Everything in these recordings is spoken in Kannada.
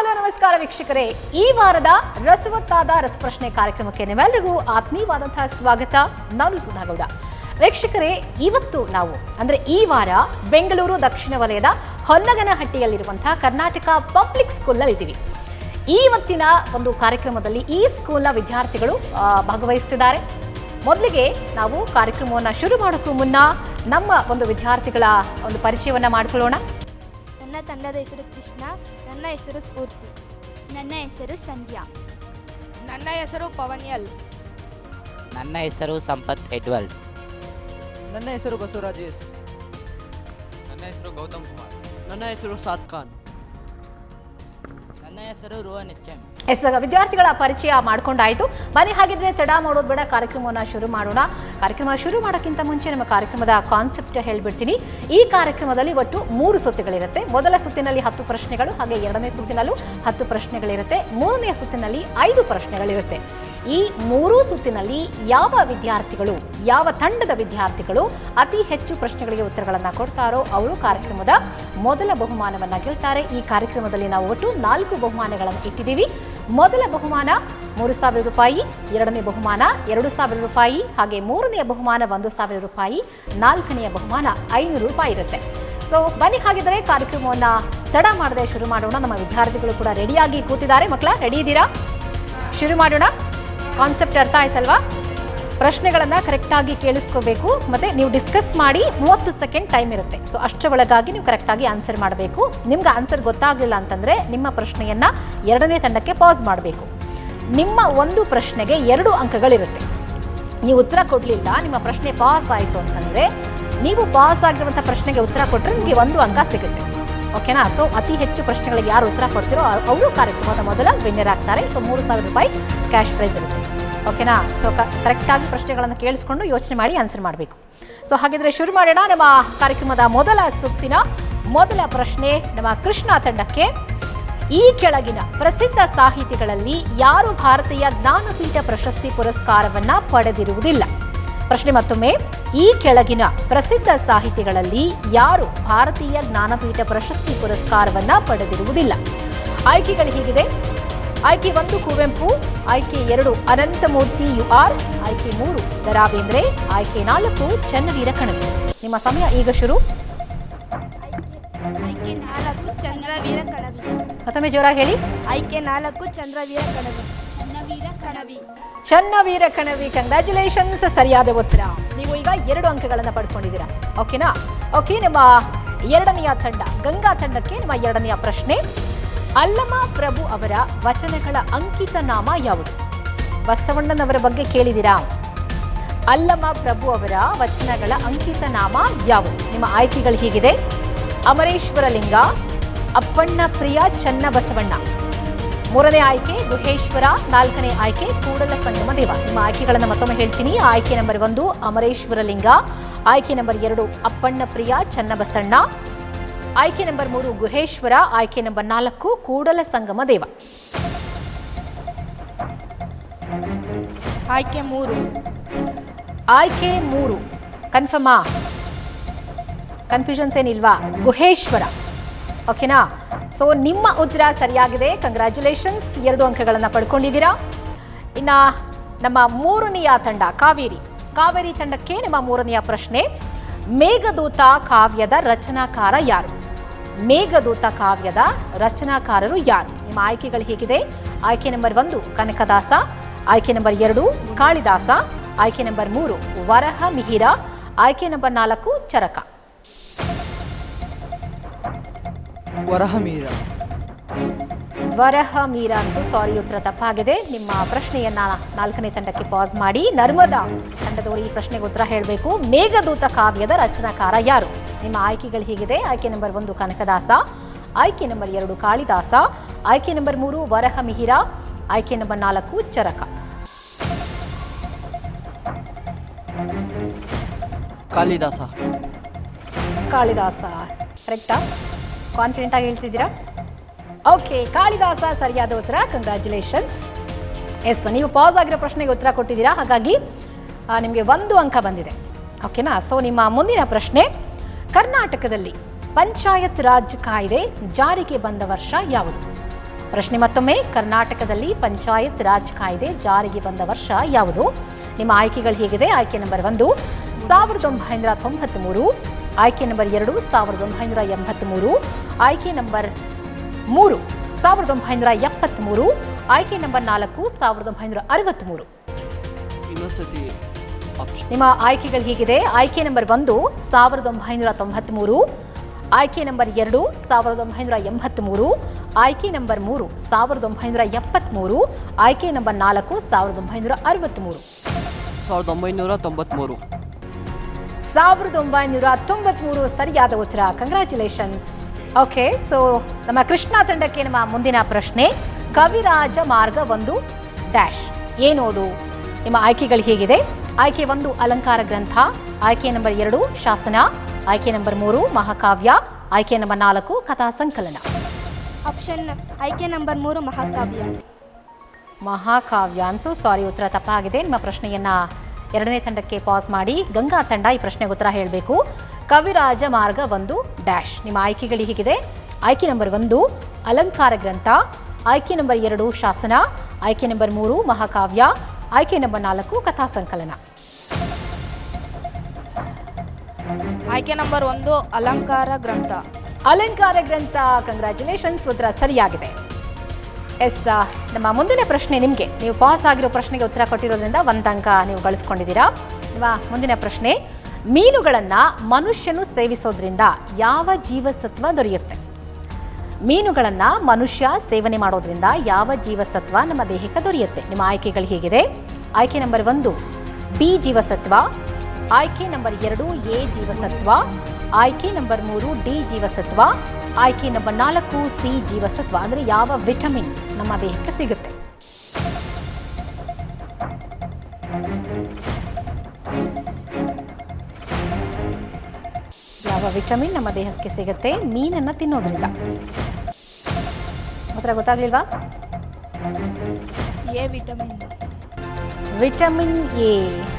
ಹಲೋ, ನಮಸ್ಕಾರ ವೀಕ್ಷಕರೇ. ಈ ವಾರದ ರಸವತ್ತಾದ ರಸಪ್ರಶ್ನೆ ಕಾರ್ಯಕ್ರಮಕ್ಕೆ ನಿಮ್ಮೆಲ್ಲರಿಗೂ ಆತ್ಮೀಯವಾದಂತಹ ಸ್ವಾಗತ. ನಾನು ಸುಧಾಗೌಡ. ವೀಕ್ಷಕರೇ, ಇವತ್ತು ನಾವು, ಅಂದ್ರೆ ಈ ವಾರ ಬೆಂಗಳೂರು ದಕ್ಷಿಣ ವಲಯದ ಹೊನ್ನಗನಹಟ್ಟಿಯಲ್ಲಿರುವಂತಹ ಕರ್ನಾಟಕ ಪಬ್ಲಿಕ್ ಸ್ಕೂಲ್ನಲ್ಲಿ ಇದ್ದೀವಿ. ಇವತ್ತಿನ ಒಂದು ಕಾರ್ಯಕ್ರಮದಲ್ಲಿ ಈ ಸ್ಕೂಲ್ನ ವಿದ್ಯಾರ್ಥಿಗಳು ಭಾಗವಹಿಸುತ್ತಿದ್ದಾರೆ ಮೊದಲಿಗೆ ನಾವು ಕಾರ್ಯಕ್ರಮವನ್ನು ಶುರು ಮಾಡೋಕ್ಕೂ ಮುನ್ನ ನಮ್ಮ ಒಂದು ವಿದ್ಯಾರ್ಥಿಗಳ ಒಂದು ಪರಿಚಯವನ್ನ ಮಾಡ್ಕೊಳ್ಳೋಣ. ನನ್ನ ತಂಡದ ಹೆಸರು ಕೃಷ್ಣ ನನ್ನ ಹೆಸರು ಸ್ಫೂರ್ತಿ ನನ್ನ ಹೆಸರು ಸಂಧ್ಯಾ. ನನ್ನ ಹೆಸರು ಪವನ್ಯಲ್ ನನ್ನ ಹೆಸರು ಸಂಪತ್ ಎಡ್ವರ್ಡ್. ನನ್ನ ಹೆಸರು ಬಸವರಾಜ್ ಎಸ್. ನನ್ನ ಹೆಸರು ಗೌತಮ್ ಕುಮಾರ್. ನನ್ನ ಹೆಸರು ಸಾದ್ ಖಾನ್ ನನ್ನ ಹೆಸರು ರೋಹನ್ ಎಚ್ ಎಂ. ಎಸ್ ವಿದ್ಯಾರ್ಥಿಗಳ ಪರಿಚಯ ಮಾಡ್ಕೊಂಡಾಯಿತು. ಬನ್ನಿ, ಹಾಗಿದ್ರೆ ತಡ ಮಾಡೋದು ಬೇಡ, ಕಾರ್ಯಕ್ರಮವನ್ನು ಶುರು ಮಾಡೋಣ. ಕಾರ್ಯಕ್ರಮ ಶುರು ಮಾಡೋಕ್ಕಿಂತ ಮುಂಚೆ ನಮ್ಮ ಕಾರ್ಯಕ್ರಮದ ಕಾನ್ಸೆಪ್ಟ್ ಹೇಳ್ಬಿಡ್ತೀನಿ. ಈ ಕಾರ್ಯಕ್ರಮದಲ್ಲಿ ಒಟ್ಟು ಮೂರು ಸುತ್ತುಗಳಿರುತ್ತೆ. ಮೊದಲ ಸುತ್ತಿನಲ್ಲಿ ಹತ್ತು ಪ್ರಶ್ನೆಗಳು, ಹಾಗೆ ಎರಡನೇ ಸುತ್ತಿನಲ್ಲೂ ಹತ್ತು ಪ್ರಶ್ನೆಗಳಿರುತ್ತೆ. ಮೂರನೇ ಸುತ್ತಿನಲ್ಲಿ ಐದು ಪ್ರಶ್ನೆಗಳಿರುತ್ತೆ. ಈ ಮೂರೂ ಸುತ್ತಿನಲ್ಲಿ ಯಾವ ವಿದ್ಯಾರ್ಥಿಗಳು, ಯಾವ ತಂಡದ ವಿದ್ಯಾರ್ಥಿಗಳು ಅತಿ ಹೆಚ್ಚು ಪ್ರಶ್ನೆಗಳಿಗೆ ಉತ್ತರಗಳನ್ನು ಕೊಡ್ತಾರೋ ಅವರು ಕಾರ್ಯಕ್ರಮದ ಮೊದಲ ಬಹುಮಾನವನ್ನು ಗೆಲ್ತಾರೆ. ಈ ಕಾರ್ಯಕ್ರಮದಲ್ಲಿ ನಾವು ಒಟ್ಟು ನಾಲ್ಕು ಬಹುಮಾನಗಳನ್ನು ಇಟ್ಟಿದ್ದೀವಿ. ಮೊದಲ ಬಹುಮಾನ ಮೂರು ಸಾವಿರ ರೂಪಾಯಿ, ಎರಡನೇ ಬಹುಮಾನ ಎರಡು ಸಾವಿರ ರೂಪಾಯಿ, ಹಾಗೆ ಮೂರನೆಯ ಬಹುಮಾನ ಒಂದು ಸಾವಿರ ರೂಪಾಯಿ, ನಾಲ್ಕನೆಯ ಬಹುಮಾನ ಐನೂರು ರೂಪಾಯಿ ಇರುತ್ತೆ. ಸೊ ಬನ್ನಿ ಹಾಗಿದ್ರೆ ಕಾರ್ಯಕ್ರಮವನ್ನು ತಡ ಮಾಡದೆ ಶುರು ಮಾಡೋಣ. ನಮ್ಮ ವಿದ್ಯಾರ್ಥಿಗಳು ಕೂಡ ರೆಡಿಯಾಗಿ ಕೂತಿದ್ದಾರೆ. ಮಕ್ಕಳ ರೆಡಿ ಇದ್ದೀರಾ? ಶುರು ಮಾಡೋಣ. ಕಾನ್ಸೆಪ್ಟ್ ಅರ್ಥ ಆಯ್ತಲ್ವಾ? ಪ್ರಶ್ನೆಗಳನ್ನು ಕರೆಕ್ಟಾಗಿ ಕೇಳಿಸ್ಕೋಬೇಕು. ಮತ್ತು ನೀವು ಡಿಸ್ಕಸ್ ಮಾಡಿ ಮೂವತ್ತು ಸೆಕೆಂಡ್ ಟೈಮ್ ಇರುತ್ತೆ. ಸೊ ಅಷ್ಟರ ಒಳಗಾಗಿ ನೀವು ಕರೆಕ್ಟಾಗಿ ಆನ್ಸರ್ ಮಾಡಬೇಕು. ನಿಮ್ಗೆ ಆನ್ಸರ್ ಗೊತ್ತಾಗಲಿಲ್ಲ ಅಂತಂದರೆ ನಿಮ್ಮ ಪ್ರಶ್ನೆಯನ್ನು ಎರಡನೇ ತಂಡಕ್ಕೆ ಪಾಸ್ ಮಾಡಬೇಕು. ನಿಮ್ಮ ಒಂದು ಪ್ರಶ್ನೆಗೆ ಎರಡು ಅಂಕಗಳಿರುತ್ತೆ. ನೀವು ಉತ್ತರ ಕೊಡಲಿಲ್ಲ, ನಿಮ್ಮ ಪ್ರಶ್ನೆ ಪಾಸ್ ಆಯಿತು ಅಂತಂದರೆ ನೀವು ಪಾಸ್ ಆಗಿರುವಂಥ ಪ್ರಶ್ನೆಗೆ ಉತ್ತರ ಕೊಟ್ಟರೆ ನಿಮಗೆ ಒಂದು ಅಂಕ ಸಿಗುತ್ತೆ. ಓಕೆನಾ ಸೊ ಅತಿ ಹೆಚ್ಚು ಪ್ರಶ್ನೆಗಳಿಗೆ ಯಾರು ಉತ್ತರ ಕೊಡ್ತೀರೋ ಅವರು ಕಾರ್ಯಕ್ರಮದ ಮೊದಲ ವಿನ್ನರ್ ಆಗ್ತಾರೆ. ಸೊ ಮೂರು ಸಾವಿರ ರೂಪಾಯಿ ಕ್ಯಾಶ್ ಪ್ರೈಸ್ ಇರುತ್ತೆ. ಓಕೆನಾ? ಸೊ ಕರೆಕ್ಟಾಗಿ ಪ್ರಶ್ನೆಗಳನ್ನು ಕೇಳಿಸ್ಕೊಂಡು ಯೋಚನೆ ಮಾಡಿ ಆನ್ಸರ್ ಮಾಡಬೇಕು. ಸೊ ಹಾಗಿದ್ರೆ ಶುರು ಮಾಡೋಣ ನಮ್ಮ ಕಾರ್ಯಕ್ರಮದ ಮೊದಲ ಸುತ್ತಿನ ಮೊದಲ ಪ್ರಶ್ನೆ ನಮ್ಮ ಕೃಷ್ಣ ತಂಡಕ್ಕೆ. ಈ ಕೆಳಗಿನ ಪ್ರಸಿದ್ಧ ಸಾಹಿತಿಗಳಲ್ಲಿ ಯಾರು ಭಾರತೀಯ ಜ್ಞಾನಪೀಠ ಪ್ರಶಸ್ತಿ ಪುರಸ್ಕಾರವನ್ನ ಪಡೆದಿರುವುದಿಲ್ಲ? ಪ್ರಶ್ನೆ ಮತ್ತೊಮ್ಮೆ, ಈ ಕೆಳಗಿನ ಪ್ರಸಿದ್ಧ ಸಾಹಿತಿಗಳಲ್ಲಿ ಯಾರು ಭಾರತೀಯ ಜ್ಞಾನಪೀಠ ಪ್ರಶಸ್ತಿ ಪುರಸ್ಕಾರವನ್ನ ಪಡೆದಿರುವುದಿಲ್ಲ? ಆಯ್ಕೆಗಳು ಹೀಗಿದೆ. ಆಯ್ಕೆ ಒಂದು ಕುವೆಂಪು ಆಯ್ಕೆ ಎರಡು ಅನಂತಮೂರ್ತಿ ಯು ಆರ್ ಆಯ್ಕೆ ಮೂರು ದ ಬೇಂದ್ರೆ ಆಯ್ಕೆ ನಾಲ್ಕು ಚನ್ನವೀರ ಕಣವಿ ನಿಮ್ಮ ಸಮಯ ಈಗ ಶುರು. ಆಯ್ಕೆ ನಾಲ್ಕು ಚಂದ್ರವೀರ ಕಣವಿ. ಮತ್ತೊಮ್ಮೆ ಜೋರಾಗಿ ಹೇಳಿ. ಆಯ್ಕೆ ನಾಲ್ಕು ಚಂದ್ರವೀರ ಕಣವಿ. ಚನ್ನವೀರ ಕಣವಿ. ಚನ್ನವೀರ ಕಣವಿ ಕಂಗ್ರ್ಯಾಚುಲೇಷನ್ಸ್ ಸರಿಯಾದ ಉತ್ತರ ನೀವು ಈಗ ಎರಡು ಅಂಕಗಳನ್ನು ಪಡ್ಕೊಂಡಿದ್ದೀರಾ. ಓಕೆನಾ? ಓಕೆ ನಿಮ್ಮ ಎರಡನೆಯ ತಂಡ ಗಂಗಾ ತಂಡಕ್ಕೆ ನಿಮ್ಮ ಎರಡನೆಯ ಪ್ರಶ್ನೆ. ಅಲ್ಲಮ ಪ್ರಭು ಅವರ ವಚನಗಳ ಅಂಕಿತ ನಾಮ ಯಾವುದು? ಬಸವಣ್ಣನವರ ಬಗ್ಗೆ ಕೇಳಿದಿರಾ? ಅಲ್ಲಮ ಪ್ರಭು ಅವರ ವಚನಗಳ ಅಂಕಿತ ನಾಮ ಯಾವುದು? ನಿಮ್ಮ ಆಯ್ಕೆಗಳು ಹೀಗಿದೆ. ಅಮರೇಶ್ವರ ಲಿಂಗ, ಅಪ್ಪಣ್ಣ ಪ್ರಿಯ ಚನ್ನಬಸವಣ್ಣ. ಮೂರನೇ ಆಯ್ಕೆ, ಗುಹೇಶ್ವರ. ನಾಲ್ಕನೇ ಆಯ್ಕೆ, ಕೂಡಲ ಸಂಗಮ ದೇವ. ನಿಮ್ಮ ಆಯ್ಕೆಗಳನ್ನು ಮತ್ತೊಮ್ಮೆ ಹೇಳ್ತೀನಿ. ಆಯ್ಕೆ ನಂಬರ್ ಒಂದು, ಅಮರೇಶ್ವರ ಲಿಂಗ. ಆಯ್ಕೆ ನಂಬರ್ ಎರಡು, ಅಪ್ಪಣ್ಣ ಪ್ರಿಯ ಚನ್ನಬಸಣ್ಣ ಆಯ್ಕೆ ನಂಬರ್ ಮೂರು ಗುಹೇಶ್ವರ ಆಯ್ಕೆ ನಂಬರ್ ನಾಲ್ಕು ಕೂಡಲ ಸಂಗಮ ದೇವ. ಆಯ್ಕೆ ಮೂರು. ಆಯ್ಕೆ ಮೂರು ಕನ್ಫರ್ಮಾ ಕನ್ಫ್ಯೂಷನ್ಸ್ ಏನಿಲ್ವಾ? ಗುಹೇಶ್ವರ. ಓಕೆನಾ ಸೊ ನಿಮ್ಮ ಉತ್ತರ ಸರಿಯಾಗಿದೆ. ಕಂಗ್ರ್ಯಾಚುಲೇಷನ್ಸ್ ಎರಡು ಅಂಕಗಳನ್ನು ಪಡ್ಕೊಂಡಿದ್ದೀರಾ? ಇನ್ನು ನಮ್ಮ ಮೂರನೆಯ ತಂಡ ಕಾವೇರಿ. ಕಾವೇರಿ ತಂಡಕ್ಕೆ ನಿಮ್ಮ ಮೂರನೆಯ ಪ್ರಶ್ನೆ ಮೇಘದೂತ ಕಾವ್ಯದ ರಚನಾಕಾರ ಯಾರು? ಮೇಘದೂತ ಕಾವ್ಯದ ರಚನಾಕಾರರು ಯಾರು? ನಿಮ್ಮ ಆಯ್ಕೆಗಳು ಹೀಗಿದೆ? ಆಯ್ಕೆ ನಂಬರ್ ಒಂದು, ಕನಕದಾಸ. ಆಯ್ಕೆ ನಂಬರ್ ಎರಡು, ಕಾಳಿದಾಸ. ಆಯ್ಕೆ ನಂಬರ್ ಮೂರು, ವರಹ ಮಿಹಿರ. ಆಯ್ಕೆ ನಂಬರ್ ನಾಲ್ಕು, ಚರಕ. ವರಹಮೀರ ವರಹ ಮೀರಾ ಅಂತೂ ಸಾರಿ ಉತ್ತರ ತಪ್ಪಾಗಿದೆ. ನಿಮ್ಮ ಪ್ರಶ್ನೆಯನ್ನ ನಾಲ್ಕನೇ ತಂಡಕ್ಕೆ ಪಾಸ್ ಮಾಡಿ. ನರ್ಮದಾ ತಂಡದವರು ಈ ಪ್ರಶ್ನೆಗೆ ಉತ್ತರ ಹೇಳಬೇಕು. ಮೇಘದೂತ ಕಾವ್ಯದ ರಚನಾಕಾರ ಯಾರು? ನಿಮ್ಮ ಆಯ್ಕೆಗಳು ಹೀಗಿದೆ. ಆಯ್ಕೆ ನಂಬರ್ ಒಂದು ಕನಕದಾಸ. ಆಯ್ಕೆ ನಂಬರ್ ಎರಡು ಕಾಳಿದಾಸ. ಆಯ್ಕೆ ನಂಬರ್ ಮೂರು ವರಹ ಮಿಹಿರ ಆಯ್ಕೆ ನಂಬರ್ ನಾಲ್ಕು ಚರಕ. ಕಾಳಿದಾಸ. ಕಾಳಿದಾಸ. ಕರೆಕ್ಟಾ ಕಾನ್ಫಿಡೆಂಟ್ ಆಗಿ ಹೇಳ್ತಿದ್ದೀರಾ? ಓಕೆ ಕಾಳಿದಾಸ ಸರಿಯಾದ ಉತ್ತರ ಕಂಗ್ರ್ಯಾಚುಲೇಷನ್ಸ್ ಎಸ್ ನೀವು ಪಾಸ್ ಆಗಿರೋ ಪ್ರಶ್ನೆಗೆ ಉತ್ತರ ಕೊಟ್ಟಿದ್ದೀರಾ? ಹಾಗಾಗಿ ನಿಮಗೆ ಒಂದು ಅಂಕ ಬಂದಿದೆ. ಓಕೆನಾ ಸೊ ನಿಮ್ಮ ಮುಂದಿನ ಪ್ರಶ್ನೆ, ಕರ್ನಾಟಕದಲ್ಲಿ ಪಂಚಾಯತ್ ರಾಜ್ ಕಾಯ್ದೆ ಜಾರಿಗೆ ಬಂದ ವರ್ಷ ಯಾವುದು? ಪ್ರಶ್ನೆ ಮತ್ತೊಮ್ಮೆ, ಕರ್ನಾಟಕದಲ್ಲಿ ಪಂಚಾಯತ್ ರಾಜ್ ಕಾಯ್ದೆ ಜಾರಿಗೆ ಬಂದ ವರ್ಷ ಯಾವುದು? ನಿಮ್ಮ ಆಯ್ಕೆಗಳು ಹೇಗಿದೆ? ಆಯ್ಕೆ ನಂಬರ್ ಒಂದು, ಸಾವಿರದ ಒಂಬೈನೂರ ತೊಂಬತ್ತ್ಮೂರು ಆಯ್ಕೆ ನಂಬರ್ ಎರಡು, ಸಾವಿರದ ಒಂಬೈನೂರ ಎಂಬತ್ತ್ಮೂರು ಆಯ್ಕೆ ನಂಬರ್ ಮೂರು ಸಾವಿರದ ಒಂಬೈನೂರ ಎಪ್ಪತ್ತ್ಮೂರು ಆಯ್ಕೆ ನಂಬರ್ ನಾಲ್ಕು ಸಾವಿರದ ಒಂಬೈನೂರ ಅರವತ್ತ್ಮೂರು ನಿಮ್ಮ ಆಯ್ಕೆಗಳು ಹೀಗಿದೆ. ಆಯ್ಕೆ ನಂಬರ್ ಒಂದು ಸಾವಿರದ ಒಂಬೈನೂರ ತೊಂಬತ್ತ್ಮೂರು ಆಯ್ಕೆ ನಂಬರ್ ಎರಡು ಸಾವಿರದ ಒಂಬೈನೂರ ಎಂಬತ್ತ್ಮೂರು ಆಯ್ಕೆ ನಂಬರ್ ಮೂರು ಸಾವಿರದ ಒಂಬೈನೂರ ಎಪ್ಪತ್ತ್ಮೂರು ಆಯ್ಕೆ ನಂಬರ್ ನಾಲ್ಕು ಸಾವಿರದ ಒಂಬೈನೂರ ಅರವತ್ತ್ಮೂರು ಸಾವಿರದ ಒಂಬೈನೂರ ತೊಂಬತ್ತ್ಮೂರು ಸಾವಿರದ ಒಂಬೈನೂರ ತೊಂಬತ್ಮೂರು ಸರಿಯಾದ ಉತ್ತರ. ಕಂಗ್ರ್ಯಾಚುಲೇಷನ್ಸ್ ಓಕೆ ಸೊ ನಮ್ಮ ಕೃಷ್ಣ ತಂಡಕ್ಕೆ ನಮ್ಮ ಮುಂದಿನ ಪ್ರಶ್ನೆ ಕವಿರಾಜ ಮಾರ್ಗ ಒಂದು ಡ್ಯಾಶ್ ಏನು ಅದು ನಿಮ್ಮ ಆಯ್ಕೆಗಳು ಹೇಗಿದೆ? ಆಯ್ಕೆ ಒಂದು ಅಲಂಕಾರ ಗ್ರಂಥ ಆಯ್ಕೆ ನಂಬರ್ ಎರಡು ಶಾಸನ ಆಯ್ಕೆ ನಂಬರ್ ಮೂರು ಮಹಾಕಾವ್ಯ ಆಯ್ಕೆ ನಂಬರ್ ನಾಲ್ಕು ಕಥಾ ಸಂಕಲನ. ಆಪ್ಷನ್ ಆಯ್ಕೆ ನಂಬರ್ ಮೂರು ಮಹಾಕಾವ್ಯ. ಮಹಾಕಾವ್ಯ ಐಮ್ ಸೊ ಸಾರಿ ಉತ್ತರ ತಪ್ಪಾಗಿದೆ. ನಿಮ್ಮ ಪ್ರಶ್ನೆಯನ್ನ ಎರಡನೇ ತಂಡಕ್ಕೆ ಪಾಸ್ ಮಾಡಿ. ಗಂಗಾ ತಂಡ ಈ ಪ್ರಶ್ನೆಗೆ ಉತ್ತರ ಹೇಳಬೇಕು. ಕವಿರಾಜ ಮಾರ್ಗ ಒಂದು ಡ್ಯಾಶ್. ನಿಮ್ಮ ಆಯ್ಕೆಗಳು ಹೀಗಿದೆ. ಆಯ್ಕೆ ನಂಬರ್ ಒಂದು ಅಲಂಕಾರ ಗ್ರಂಥ. ಆಯ್ಕೆ ನಂಬರ್ ಎರಡು ಶಾಸನ. ಆಯ್ಕೆ ನಂಬರ್ ಮೂರು ಮಹಾಕಾವ್ಯ. ಆಯ್ಕೆ ನಂಬರ್ ನಾಲ್ಕು ಕಥಾ ಸಂಕಲನ. ಆಯ್ಕೆ ನಂಬರ್ ಒಂದು ಅಲಂಕಾರ ಗ್ರಂಥ. ಅಲಂಕಾರ ಗ್ರಂಥ ಕಂಗ್ರ್ಯಾಚುಲೇಷನ್ಸ್ ಉತ್ತರ ಸರಿಯಾಗಿದೆ. ಎಸ್ ನಮ್ಮ ಮುಂದಿನ ಪ್ರಶ್ನೆ ನಿಮಗೆ. ನೀವು ಪಾಸ್ ಆಗಿರೋ ಪ್ರಶ್ನೆಗೆ ಉತ್ತರ ಕೊಟ್ಟಿರೋದ್ರಿಂದ ಒಂದು ಅಂಕ ನೀವು ಗಳಿಸ್ಕೊಂಡಿದ್ದೀರಾ ನಿಮ್ಮ ಮುಂದಿನ ಪ್ರಶ್ನೆ ಮೀನುಗಳನ್ನು ಮನುಷ್ಯನು ಸೇವಿಸೋದ್ರಿಂದ ಯಾವ ಜೀವಸತ್ವ ದೊರೆಯುತ್ತೆ? ಮೀನುಗಳನ್ನು ಮನುಷ್ಯ ಸೇವನೆ ಮಾಡೋದ್ರಿಂದ ಯಾವ ಜೀವಸತ್ವ ನಮ್ಮ ದೇಹಕ್ಕೆ ದೊರೆಯುತ್ತೆ? ನಿಮ್ಮ ಆಯ್ಕೆಗಳು ಹೀಗಿದೆ? ಆಯ್ಕೆ ನಂಬರ್ ಒಂದು, ಬಿ ಜೀವಸತ್ವ, ಆಯ್ಕೆ ನಂಬರ್ ಎರಡು, ಎ ಜೀವಸತ್ವ, ಆಯ್ಕೆ ನಂಬರ್ ಮೂರು, ಡಿ ಜೀವಸತ್ವ, ಆಯ್ಕೆ ನಂಬರ್ ನಾಲ್ಕು, ಸಿ ಜೀವಸತ್ವ. ಅಂದರೆ ಯಾವ ವಿಟಮಿನ್ ನಮ್ಮ ದೇಹಕ್ಕೆ ಸಿಗುತ್ತೆ? ಯಾವ ವಿಟಮಿನ್ ನಮ್ಮ ದೇಹಕ್ಕೆ ಸಿಗುತ್ತೆ? ಮೀನನ್ನು ತಿನ್ನೋದ್ರಿಂದ. ಮಾತ್ರ ಗೊತ್ತಾಗ್ಲಿಲ್ವಾ? A vitamin. Vitamin A.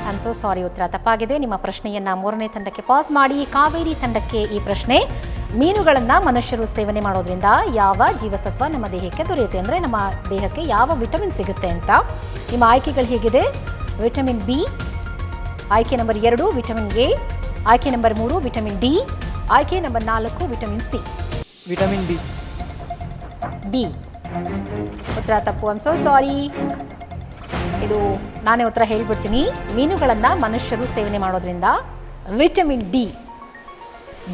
I'm so sorry ಉತ್ತರ ತಪ್ಪಾಗಿದೆ. ನಿಮ್ಮ ಪ್ರಶ್ನೆಯನ್ನ ಮೂರನೇ ತಂಡಕ್ಕೆ ಪಾಸ್ ಮಾಡಿ ಕಾವೇರಿ ತಂಡಕ್ಕೆ ಈ ಪ್ರಶ್ನೆ. ಮೀನುಗಳನ್ನು ಮನುಷ್ಯರು ಸೇವನೆ ಮಾಡೋದ್ರಿಂದ ಯಾವ ಜೀವಸತ್ವ ನಮ್ಮ ದೇಹಕ್ಕೆ ದೊರೆಯುತ್ತೆ? ಅಂದರೆ ನಮ್ಮ ದೇಹಕ್ಕೆ ಯಾವ ವಿಟಮಿನ್ ಸಿಗುತ್ತೆ ಅಂತ. ನಿಮ್ಮ ಆಯ್ಕೆಗಳು ಹೇಗಿದೆ? Vitamin B. ಆಯ್ಕೆ ನಂಬರ್ ಎರಡು ವಿಟಮಿನ್ ಎ. ಆಯ್ಕೆ ನಂಬರ್ ಮೂರು ವಿಟಮಿನ್ ಡಿ. ಆಯ್ಕೆ ನಂಬರ್ ನಾಲ್ಕು vitamin C. Vitamin B B. ಉತ್ತರ ತಪ್ಪು ಐಮ್ ಸೋ ಸಾರಿ ಇದು ನಾನೇ ಉತ್ತರ ಹೇಳ್ಬಿಡ್ತೀನಿ. ಮೀನುಗಳನ್ನು ಮನುಷ್ಯರು ಸೇವನೆ ಮಾಡೋದ್ರಿಂದ ವಿಟಮಿನ್ ಡಿ.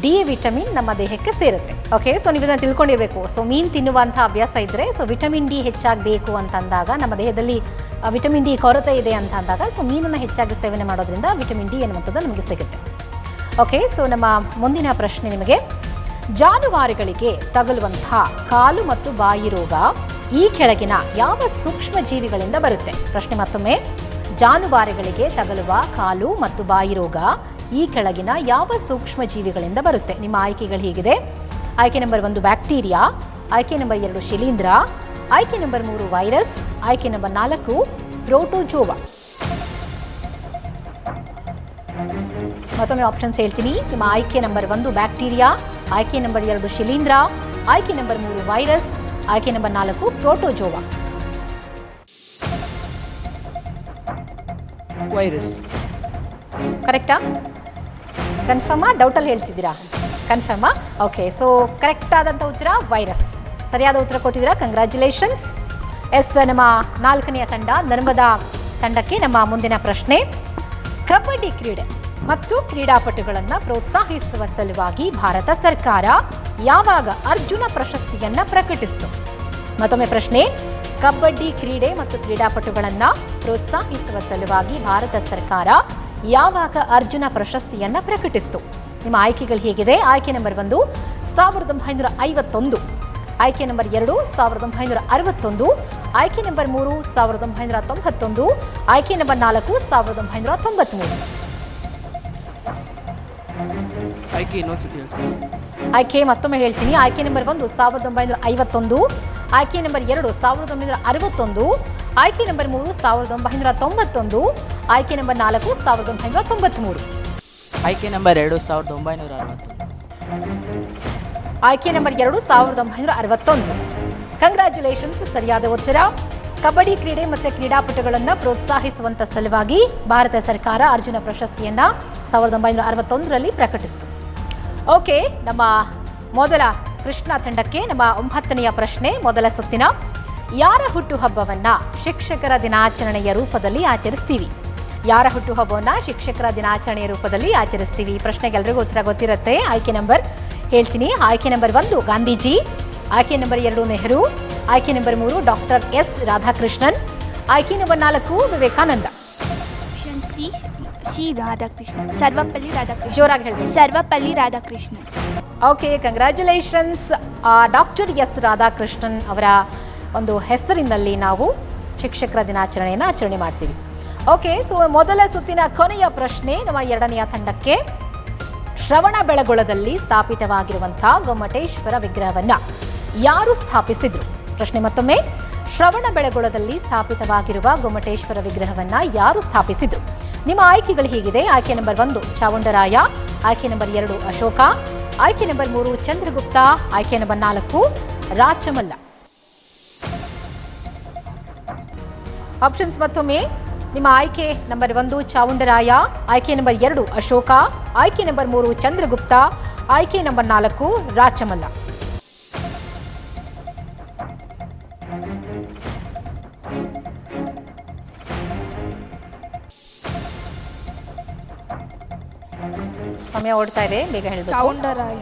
ಡಿ ವಿಟಮಿನ್ ನಮ್ಮ ದೇಹಕ್ಕೆ ಸೇರುತ್ತೆ. ಓಕೆ ಸೊ ನೀವು ಇದನ್ನು ತಿಳ್ಕೊಂಡಿರಬೇಕು. ಸೊ ಮೀನು ತಿನ್ನುವಂಥ ಅಭ್ಯಾಸ ಇದ್ದರೆ ಸೊ ವಿಟಮಿನ್ ಡಿ ಹೆಚ್ಚಾಗಿ ಬೇಕು ಅಂತಂದಾಗ ನಮ್ಮ ದೇಹದಲ್ಲಿ ವಿಟಮಿನ್ ಡಿ ಕೊರತೆ ಇದೆ ಅಂತ ಅಂದಾಗ ಸೊ ಮೀನನ್ನು ಹೆಚ್ಚಾಗಿ ಸೇವನೆ ಮಾಡೋದ್ರಿಂದ ವಿಟಮಿನ್ ಡಿ ಅನ್ನುವಂಥದ್ದು ನಮಗೆ ಸಿಗುತ್ತೆ. ಓಕೆ ಸೊ ನಮ್ಮ ಮುಂದಿನ ಪ್ರಶ್ನೆ ನಿಮಗೆ, ಜಾನುವಾರುಗಳಿಗೆ ತಗುಲುವಂತಹ ಕಾಲು ಮತ್ತು ಬಾಯಿ ರೋಗ ಈ ಕೆಳಗಿನ ಯಾವ ಸೂಕ್ಷ್ಮ ಜೀವಿಗಳಿಂದ ಬರುತ್ತೆ? ಪ್ರಶ್ನೆ ಮತ್ತೊಮ್ಮೆ, ಜಾನುವಾರುಗಳಿಗೆ ತಗಲುವ ಕಾಲು ಮತ್ತು ಬಾಯಿ ರೋಗ ಈ ಕೆಳಗಿನ ಯಾವ ಸೂಕ್ಷ್ಮ ಜೀವಿಗಳಿಂದ ಬರುತ್ತೆ? ನಿಮ್ಮ ಆಯ್ಕೆಗಳು ಹೀಗಿದೆ? ಆಯ್ಕೆ ನಂಬರ್ ಒಂದು, ಬ್ಯಾಕ್ಟೀರಿಯಾ, ಆಯ್ಕೆ ನಂಬರ್ ಎರಡು, ಶಿಲೀಂಧ್ರ, ಆಯ್ಕೆ ನಂಬರ್ ಮೂರು, ವೈರಸ್, ಆಯ್ಕೆ ನಂಬರ್ ನಾಲ್ಕು, ಪ್ರೋಟೋಜೋವಾ. ಮತ್ತೊಮ್ಮೆ ಆಪ್ಷನ್ಸ್ ಹೇಳ್ತೀನಿ. ನಿಮ್ಮ ಆಯ್ಕೆ ನಂಬರ್ ಒಂದು ಬ್ಯಾಕ್ಟೀರಿಯಾ ಆಯ್ಕೆ ನಂಬರ್ ಎರಡು ಶಿಲೀಂಧ್ರ ಆಯ್ಕೆ ನಂಬರ್ ಮೂರು ವೈರಸ್ ಆಯ್ಕೆ ನಂಬರ್ ನಾಲ್ಕು ಪ್ರೋಟೋಜೋವಾ ವೈರಸ್ ಕರೆಕ್ಟಾ ಕನ್ಫರ್ಮಾ ಡೌಟಲ್ಲಿ ಹೇಳ್ತಿದ್ದೀರಾ? ಕನ್ಫರ್ಮಾ ಓಕೆ ಸೊ ಕರೆಕ್ಟ್ ಆದಂಥ ಉತ್ತರ ವೈರಸ್ ಸರಿಯಾದ ಉತ್ತರ ಕೊಟ್ಟಿದ್ದೀರಾ? ಕಂಗ್ರ್ಯಾಚುಲೇಷನ್ಸ್ ಎಸ್ ನಮ್ಮ ನಾಲ್ಕನೆಯ ತಂಡ ನರ್ಮದಾ ತಂಡಕ್ಕೆ ನಮ್ಮ ಮುಂದಿನ ಪ್ರಶ್ನೆ. ಕಬಡ್ಡಿ ಕ್ರೀಡೆ. ಮತ್ತು ಕ್ರೀಡಾಪಟುಗಳನ್ನು ಪ್ರೋತ್ಸಾಹಿಸುವ ಸಲುವಾಗಿ ಭಾರತ ಸರ್ಕಾರ ಯಾವಾಗ ಅರ್ಜುನ ಪ್ರಶಸ್ತಿಯನ್ನ ಪ್ರಕಟಿಸಿತು? ಮತ್ತೊಮ್ಮೆ ಪ್ರಶ್ನೆ ಕಬಡ್ಡಿ ಕ್ರೀಡೆ ಮತ್ತು ಕ್ರೀಡಾಪಟುಗಳನ್ನು ಪ್ರೋತ್ಸಾಹಿಸುವ ಸಲುವಾಗಿ ಭಾರತ ಸರ್ಕಾರ ಯಾವಾಗ ಅರ್ಜುನ ಪ್ರಶಸ್ತಿಯನ್ನ ಪ್ರಕಟಿಸಿತು? ನಿಮ್ಮ ಆಯ್ಕೆಗಳು ಹೇಗಿದೆ? ಆಯ್ಕೆ ನಂಬರ್ ಒಂದು, ಸಾವಿರದ ಒಂಬೈನೂರ ಐವತ್ತೊಂದು. ಆಯ್ಕೆ ನಂಬರ್ ಎರಡು, ಸಾವಿರದ ಒಂಬೈನೂರ ಅರವತ್ತೊಂದು. ಆಯ್ಕೆ ನಂಬರ್ ಮೂರು, ಸಾವಿರದ ಒಂಬೈನೂರ ತೊಂಬತ್ತೊಂದು. ಆಯ್ಕೆ ನಂಬರ್ ನಾಲ್ಕು, ಸಾವಿರದ ಒಂಬೈನೂರ ತೊಂಬತ್ತ್ಮೂರು ಆಯ್ಕೆ ಇನ್ನೊಂದ್ಸತಿ ಹೇಳ್ತೀನಿ. ಆಯ್ಕೆ ಮತ್ತೊಮ್ಮೆ ಹೇಳ್ತೀನಿ. ಆಯ್ಕೆ ನಂಬರ್ ಒಂದು ಸಾವಿರದ ಒಂಬೈನೂರ ಐವತ್ತೊಂದು. ಆಯ್ಕೆ ನಂಬರ್ ಎರಡು ಸಾವಿರದ ಒಂಬೈನೂರ ಅರವತ್ತೊಂದು. ಆಯ್ಕೆ ನಂಬರ್ ಮೂರು ಸಾವಿರದ ಒಂಬೈನೂರ ತೊಂಬತ್ತೊಂದು. ಆಯ್ಕೆ ನಂಬರ್ ನಾಲ್ಕು ಸಾವಿರದ ಒಂಬೈನೂರ ತೊಂಬತ್ತ್ಮೂರು ಆಯ್ಕೆ ನಂಬರ್ ಎರಡು ಸಾವಿರದ ಒಂಬೈನೂರ ಅರವತ್ತು ಆಯ್ಕೆ ನಂಬರ್ ಎರಡು ಸಾವಿರದ ಒಂಬೈನೂರ ಅರವತ್ತೊಂದು. ಕಂಗ್ರ್ಯಾಚುಲೇಷನ್ಸ್ ಸರಿಯಾದ ಉತ್ತರ. ಕಬಡ್ಡಿ ಕ್ರೀಡೆ ಮತ್ತು ಕ್ರೀಡಾಪಟುಗಳನ್ನು ಪ್ರೋತ್ಸಾಹಿಸುವಂತ ಸಲುವಾಗಿ ಭಾರತ ಸರ್ಕಾರ ಅರ್ಜುನ ಪ್ರಶಸ್ತಿಯನ್ನು ಸಾವಿರದ ಒಂಬೈನೂರ ಅರವತ್ತೊಂದರಲ್ಲಿ ಪ್ರಕಟಿಸಿತು. ಓಕೆ, ನಮ್ಮ ಮೊದಲ ಕೃಷ್ಣ ತಂಡಕ್ಕೆ ನಮ್ಮ ಒಂಬತ್ತನೆಯ ಪ್ರಶ್ನೆ, ಮೊದಲ ಸುತ್ತಿನ. ಯಾರ ಹುಟ್ಟುಹಬ್ಬವನ್ನು ಶಿಕ್ಷಕರ ದಿನಾಚರಣೆಯ ರೂಪದಲ್ಲಿ ಆಚರಿಸ್ತೀವಿ? ಯಾರ ಹುಟ್ಟುಹಬ್ಬವನ್ನು ಶಿಕ್ಷಕರ ದಿನಾಚರಣೆಯ ರೂಪದಲ್ಲಿ ಆಚರಿಸ್ತೀವಿ? ಪ್ರಶ್ನೆಗೆ ಎಲ್ರಿಗೂ ಉತ್ತರ ಗೊತ್ತಿರುತ್ತೆ. ಆಯ್ಕೆ ನಂಬರ್ ಹೇಳ್ತೀನಿ. ಆಯ್ಕೆ ನಂಬರ್ ಒಂದು, ಗಾಂಧೀಜಿ. ಆಯ್ಕೆ ನಂಬರ್ ಎರಡು, ನೆಹರು. ಆಯ್ಕೆ ನಂಬರ್ ಮೂರು ಡಾಕ್ಟರ್ ಎಸ್ ರಾಧಾಕೃಷ್ಣನ್. ಆಯ್ಕೆ ನಂಬರ್ ನಾಲ್ಕು Vivekananda. Option C C Radhakrishna Sarvepalli Radhakrishna ಜೋರಾಗಿ ಹೇಳಿ Sarvepalli Radhakrishna okay congratulations doctor S Radhakrishnan ಅವರ ಒಂದು ಹೆಸರಿನಲ್ಲಿ ನಾವು ಶಿಕ್ಷಕರ ದಿನಾಚರಣೆಯನ್ನು ಆಚರಣೆ ಮಾಡ್ತೀವಿ. ಓಕೆ ಸೊ ಮೊದಲ ಸುತ್ತಿನ ಕೊನೆಯ ಪ್ರಶ್ನೆ ನಮ್ಮ ಎರಡನೆಯ ತಂಡಕ್ಕೆ. ಶ್ರವಣ ಬೆಳಗೊಳದಲ್ಲಿ ಸ್ಥಾಪಿತವಾಗಿರುವಂತಹ ಗೊಮ್ಮಟೇಶ್ವರ ವಿಗ್ರಹವನ್ನ ಯಾರು ಸ್ಥಾಪಿಸಿದ್ರು? ಪ್ರಶ್ನೆ ಮತ್ತೊಮ್ಮೆ. ಶ್ರವಣ ಬೆಳಗೊಳದಲ್ಲಿ ಸ್ಥಾಪಿತವಾಗಿರುವ ಗೊಮ್ಮಟೇಶ್ವರ ವಿಗ್ರಹವನ್ನ ಯಾರು ಸ್ಥಾಪಿಸಿದ್ರು? ನಿಮ್ಮ ಆಯ್ಕೆಗಳು ಹೀಗಿದೆ. ಆಯ್ಕೆ ನಂಬರ್ ಒಂದು ಚಾವುಂಡರಾಯ ಆಯ್ಕೆ ನಂಬರ್ ಎರಡು, ಅಶೋಕ. ಆಯ್ಕೆ ನಂಬರ್ ಮೂರು, ಚಂದ್ರಗುಪ್ತ. ಆಯ್ಕೆ ನಂಬರ್ ನಾಲ್ಕು ರಾಚಮಲ್ಲ ಆಪ್ಷನ್ಸ್ ಮತ್ತೊಮ್ಮೆ. ನಿಮ್ಮ ಆಯ್ಕೆ ನಂಬರ್ ಒಂದು ಚಾವುಂಡರಾಯ ಆಯ್ಕೆ ನಂಬರ್ ಎರಡು, ಅಶೋಕ. ಆಯ್ಕೆ ನಂಬರ್ ಮೂರು, ಚಂದ್ರಗುಪ್ತ. ಆಯ್ಕೆ ನಂಬರ್ ನಾಲ್ಕು ರಾಚಮಲ್ಲ ಸಮಯ ಓಡ್ತಾ ಇದೆ ಬೇಗ ಹೇಳಿ ಚಾವುಂಡರಾಯ.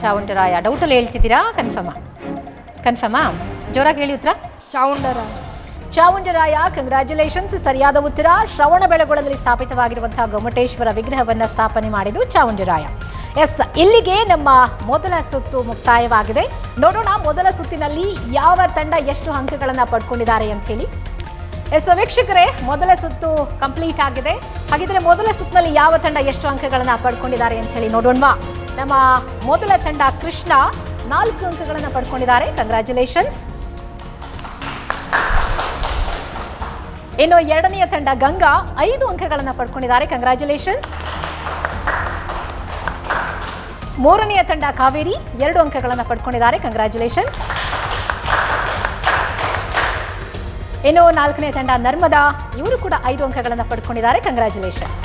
ಚಾವುಂಡರಾಯ ಡೌಟಲ್ಲಿ ಹೇಳ್ತಿದ್ದೀರಾ? ಕನ್ಫರ್ಮಾ. ಕನ್ಫರ್ಮಾ? ಜೋರಾಗಿ ಹೇಳಿ ಉತ್ತರ. ಚಾವುಂಡರಾಯ. ಚಾವುಂಡರಾಯ ಕಂಗ್ರ್ಯಾಚುಲೇಷನ್ಸ್ ಸರಿಯಾದ ಉತ್ತರ. ಶ್ರವಣ ಬೆಳಗೊಳದಲ್ಲಿ ಸ್ಥಾಪಿತವಾಗಿರುವಂತಹ ಗೊಮ್ಮಟೇಶ್ವರ ವಿಗ್ರಹವನ್ನ ಸ್ಥಾಪನೆ ಮಾಡಿದ್ದು ಚಾವುಂಡರಾಯ. ಎಸ್ ಇಲ್ಲಿಗೆ ನಮ್ಮ ಮೊದಲ ಸುತ್ತು ಮುಕ್ತಾಯವಾಗಿದೆ. ನೋಡೋಣ ಮೊದಲ ಸುತ್ತಿನಲ್ಲಿ ಯಾವ ತಂಡ ಎಷ್ಟು ಅಂಕಗಳನ್ನ ಪಡ್ಕೊಂಡಿದ್ದಾರೆ ಅಂತ ಹೇಳಿ. ಎಸ್ ವೀಕ್ಷಕರೇ, ಮೊದಲ ಸುತ್ತು ಕಂಪ್ಲೀಟ್ ಆಗಿದೆ. ಹಾಗಿದ್ರೆ ಮೊದಲ ಸುತ್ತಿನಲ್ಲಿ ಯಾವ ತಂಡ ಎಷ್ಟು ಅಂಕಗಳನ್ನ ಪಡ್ಕೊಂಡಿದ್ದಾರೆ ಅಂತ ಹೇಳಿ ನೋಡೋಣವಾ ನಮ್ಮ ಮೊದಲ ತಂಡ ಕೃಷ್ಣ ನಾಲ್ಕು ಅಂಕಗಳನ್ನ ಪಡ್ಕೊಂಡಿದ್ದಾರೆ. ಕಂಗ್ರ್ಯಾಚುಲೇಷನ್ಸ್ ಇನ್ನು ಎರಡನೆಯ ತಂಡ ಗಂಗಾ ಐದು ಅಂಕಗಳನ್ನ ಪಡ್ಕೊಂಡಿದ್ದಾರೆ. ಕಂಗ್ರ್ಯಾಚುಲೇಷನ್ಸ್ ಮೂರನೆಯ ತಂಡ ಕಾವೇರಿ ಎರಡು ಅಂಕಗಳನ್ನು ಪಡ್ಕೊಂಡಿದ್ದಾರೆ. ಕಂಗ್ರ್ಯಾಚುಲೇಷನ್ಸ್ ಇನ್ನು ನಾಲ್ಕನೇ ತಂಡ ನರ್ಮದಾ. ಇವರು ಕೂಡ ಐದು ಅಂಕಗಳನ್ನು ಪಡ್ಕೊಂಡಿದ್ದಾರೆ. ಕಂಗ್ರ್ಯಾಚುಲೇಷನ್ಸ್